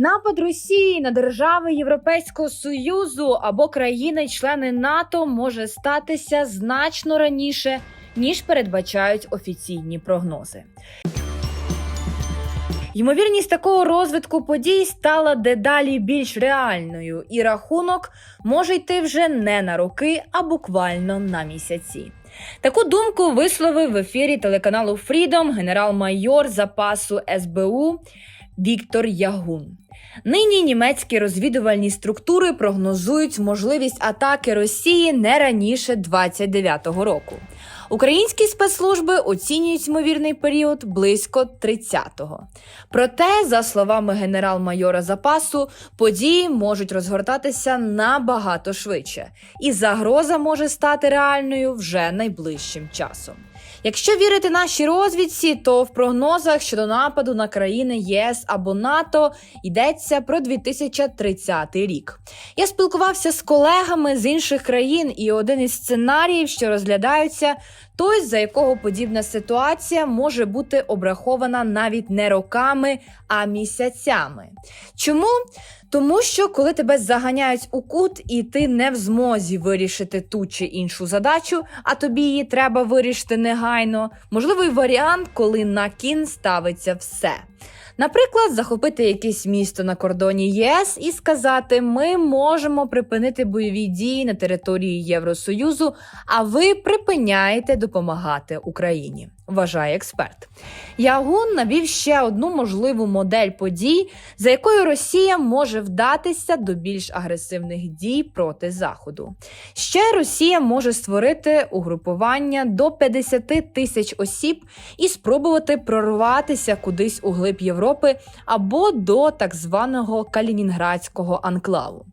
Напад Росії на держави Європейського союзу або країни-члени НАТО може статися значно раніше, ніж передбачають офіційні прогнози. Ймовірність такого розвитку подій стала дедалі більш реальною, і рахунок може йти вже не на роки, а буквально на місяці. Таку думку висловив в ефірі телеканалу Freedom генерал-майор запасу СБУ Віктор Ягун. Нині німецькі розвідувальні структури прогнозують можливість атаки Росії не раніше 29-го року. Українські спецслужби оцінюють ймовірний період близько 30-го. Проте, за словами генерал-майора запасу, події можуть розгортатися набагато швидше, і загроза може стати реальною вже найближчим часом. Якщо вірити нашій розвідці, то в прогнозах щодо нападу на країни ЄС або НАТО йдеться про 2030 рік. Я спілкувався з колегами з інших країн, і один із сценаріїв, що розглядаються, той, за якого подібна ситуація може бути обрахована навіть не роками, а місяцями. Чому? Тому що коли тебе заганяють у кут, і ти не в змозі вирішити ту чи іншу задачу, а тобі її треба вирішити негайно, можливий варіант, коли на кін ставиться все. Наприклад, захопити якесь місто на кордоні ЄС і сказати: ми можемо припинити бойові дії на території Євросоюзу, а ви припиняєте допомагати Україні. Вважає експерт. Ягун навів ще одну можливу модель подій, за якою Росія може вдатися до більш агресивних дій проти Заходу. Ще Росія може створити угрупування до 50 тисяч осіб і спробувати прорватися кудись у глиб Європи або до так званого Калінінградського анклаву.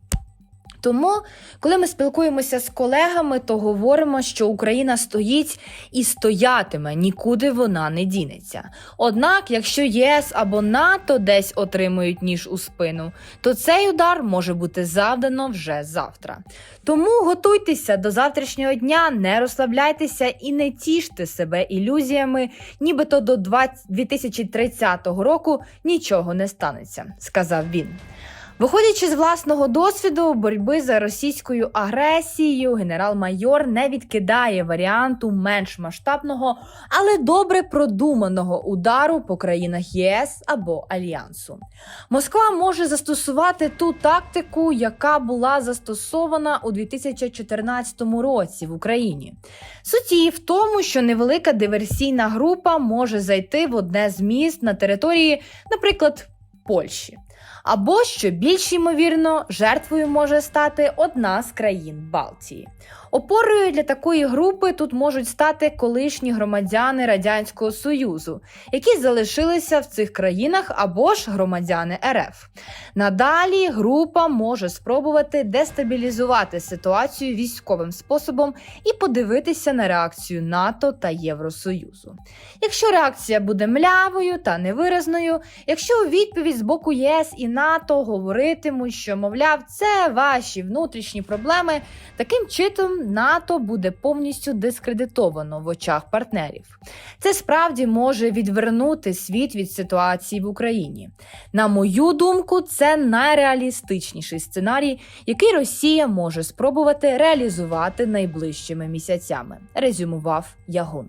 Тому, коли ми спілкуємося з колегами, то говоримо, що Україна стоїть і стоятиме, нікуди вона не дінеться. Однак, якщо ЄС або НАТО десь отримують ніж у спину, то цей удар може бути завдано вже завтра. Тому готуйтеся до завтрашнього дня, не розслабляйтеся і не тіште себе ілюзіями, нібито до 20 2030 року нічого не станеться, сказав він. Виходячи з власного досвіду боротьби за російською агресією, генерал-майор не відкидає варіанту менш масштабного, але добре продуманого удару по країнах ЄС або Альянсу. Москва може застосувати ту тактику, яка була застосована у 2014 році в Україні. Суть її в тому, що невелика диверсійна група може зайти в одне з міст на території, наприклад, Польщі. Або, що більш ймовірно, жертвою може стати одна з країн Балтії. Опорою для такої групи тут можуть стати колишні громадяни Радянського Союзу, які залишилися в цих країнах або ж громадяни РФ. Надалі група може спробувати дестабілізувати ситуацію військовим способом і подивитися на реакцію НАТО та Євросоюзу. Якщо реакція буде млявою та невиразною, якщо у відповідь з боку ЄС і НАТО говоритимуть, що мовляв, це ваші внутрішні проблеми, таким чином НАТО буде повністю дискредитовано в очах партнерів. Це справді може відвернути світ від ситуації в Україні. На мою думку, це найреалістичніший сценарій, який Росія може спробувати реалізувати найближчими місяцями, резюмував Ягун.